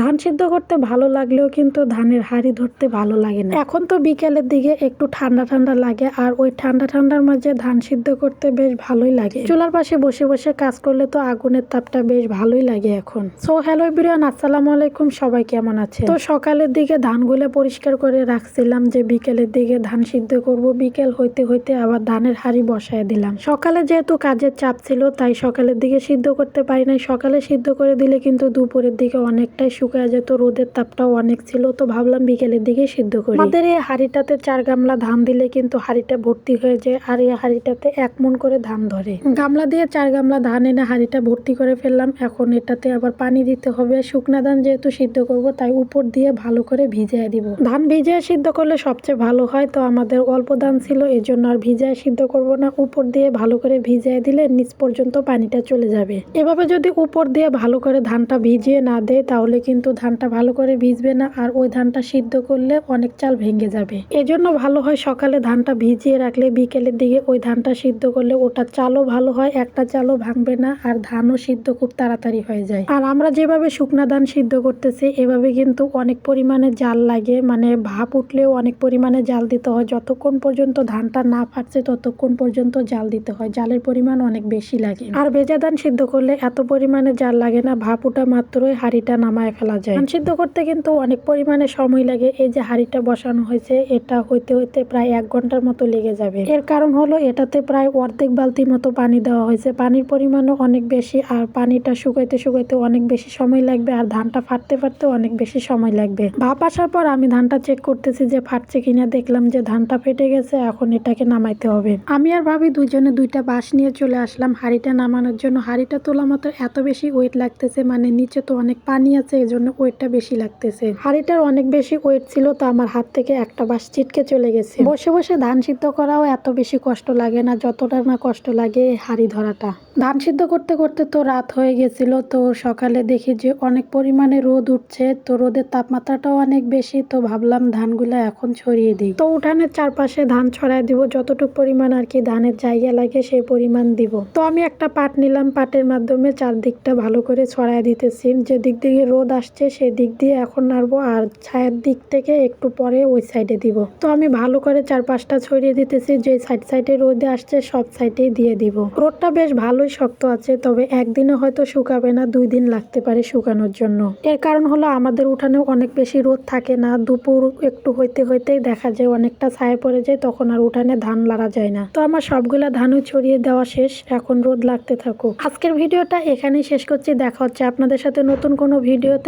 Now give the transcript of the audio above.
ধান সিদ্ধ করতে ভালো লাগলেও কিন্তু ধানের হাড়ি ধরতে ভালো লাগে না। এখন তো বিকেলের দিকে একটু ঠান্ডা ঠান্ডা লাগে, আর ওই ঠান্ডা ঠান্ডার মাঝে ধান সিদ্ধ করতে বেশ ভালোই লাগে। চুলার পাশে বসে বসে কাজ করলে তো আগুনের তাপটা বেশ ভালোই লাগে এখন। সো হ্যালো বিরিয়ান আসসালামু আলাইকুম, সবাই কেমন আছে তো সকালের দিকে ধানগুলো পরিষ্কার করে রাখছিলাম যে বিকেলের দিকে ধান সিদ্ধ করব। বিকেল হইতে হইতে আবার ধানের হাড়ি বসায় দিলাম। সকালে যেহেতু কাজের চাপ ছিল, তাই সকালের দিকে সিদ্ধ করতে পারি নাই। সকালে সিদ্ধ করে দিলে কিন্তু দুপুরের দিকে অনেকটাই শুকায় যেত, রোদের তাপটাও অনেক ছিল, তো ভাবলাম বিকেলের দিকে সিদ্ধ করি। আমাদের এই হাড়িটাতে চার গামলা ধান দিলে কিন্তু হাড়িটা ভর্তি হয়ে যায়, আর এই হাড়িটাতে এক মন করে ধান ধরে। গামলা দিয়ে চার গামলা ধান এনে হাড়িটা ভর্তি করে ফেললাম, এখন এটাতে আবার পানি দিতে হবে। শুকনা ধান যেহেতু সিদ্ধ করব, তাই উপর দিয়ে ভালো করে ভিজিয়ে দিব। ধান ভিজিয়ে সিদ্ধ করলে সবচেয়ে ভালো হয়, তো আমাদের অল্প ধান ছিল, এই জন্য আর ভিজায় সিদ্ধ করব না। উপর দিয়ে ভালো করে ভিজিয়ে দিলে নিচ পর্যন্ত পানিটা চলে যাবে। এভাবে যদি উপর দিয়ে ভালো করে ধানটা ভিজিয়ে না দেয়, তাহলে কিন্তু ধানটা ভালো করে ভিজবে না আর ওই ধানটা সিদ্ধ করলে অনেক চাল ভেঙে যাবে। এজন্য ভালো হয় সকালে ধানটা ভিজিয়ে রাখলে বিকেলের দিকে ওই ধানটা সিদ্ধ করলে ওটা চালও ভালো হয়, একটা চালও ভাঙবে না আর ধানও সিদ্ধ খুব তাড়াতাড়ি হয়ে যায়। আর আমরা যেভাবে শুকনা ধান সিদ্ধ করতেছি, এভাবে কিন্তু অনেক পরিমাণে জাল লাগে মানে ভাপ উঠলেও অনেক পরিমাণে জাল দিতে হয়। যতক্ষণ পর্যন্ত ধানটা না ফাটছে, ততক্ষণ পর্যন্ত জাল দিতে হয়। জালের পরিমাণ অনেক বেশি লাগে। আর ভেজা ধান সিদ্ধ করলে এত পরিমাণে জাল লাগে না, ভাপ উঠা মাত্রই হাঁড়িটা নামায় ফেলা যায়। ধান সিদ্ধ করতে কিন্তু অনেক পরিমাণে সময় লাগে। এই যে হাঁড়িটা বসানো হয়েছে, এটা হইতে হইতে প্রায় এক ঘণ্টার মতো লেগে যাবে। এর কারণ হলো এটাতে প্রায় অর্ধেক বালতি মতো পানি দেওয়া হয়েছে। পানির পরিমাণও অনেক বেশি আর পানিটা শুকাইতে শুকাইতে অনেক বেশি সময় লাগবে আর ধানটা ফাটতে ফাটতে অনেক বেশি সময় লাগবে। ভাপ আসার পর আমি ধানটা চেক করতেছি যে ফাটছে কিনা। দেখলাম যে ধানটা ফেটে গেছে, এখন এটাকে নামাইতে হবে। আমি আর ভাবি দুজনে দুইটা বাঁশ নিয়ে চলে আসলাম হাঁড়িটা নামানোর জন্য। হাঁড়িটা তোলা মাত্র এত বেশি ওয়েট লাগতেছে মানে নিচে তো অনেক পানি আছে এজন্য ওয়েটটা বেশি লাগতেছে। হাঁড়িটার অনেক বেশি ওয়েট ছিল, তো আমার হাত থেকে একটা বাঁশ ছিটকে চলে গেছে। বসে বসে ধান সিদ্ধ করাও এত বেশি কষ্ট লাগে না, যতটা না কষ্ট লাগে হাঁড়ি ধরাটা। ধান সিদ্ধ করতে করতে তো রাত হয়ে গেছিল, তো সকালে দেখি যে অনেক পরিমাণে রোদ উঠছে, তো রোদের তাপমাত্রাটাও অনেক বেশি, তো ভাবলাম ধানগুলো এখন ছড়িয়ে দিই। তো উঠানের চারপাশে ধান ছড়াই দিব, যতটুকু পরিমাণ আর কি ধানের জায়গা লাগে সেই পরিমাণ দিব। তো আমি একটা পাট নিলাম, পাটের মাধ্যমে চারদিকটা ভালো করে ছড়াই দিতেছি যে দিক দিয়ে রোদ আসছে সেই দিক দিয়ে এখন নাড়বো আর ছায়ের দিক থেকে একটু পরে ওই সাইডে দিব। তো আমি ভালো করে চারপাশটা ছড়িয়ে দিতেছি, যে সাইড সাইডে রোদে আসছে সব সাইডেই দিয়ে দিব। রোদটা বেশ ভালোই শক্ত আছে, তবে একদিনে হয়তো শুকাবে না, দুই দিন লাগতে পারে শুকানোর জন্য। এর কারণ হলো আমাদের উঠানেও অনেক বেশি রোদ থাকে না, দুপুর একটু হইতে হইতেই দেখা যায় অনেকটা ছায়া পড়ে যায়, তখন আর উঠানে ধান লাড়া যায় না। তো আমার সবগুলা ধানও ছড়িয়ে দেওয়া শেষ, এখন রোদ লাগতে থাকুক। আজকের ভিডিওটা এখানেই শেষ করছি, দেখা হচ্ছে আপনাদের সাথে নতুন কোনো ভিডিওতে।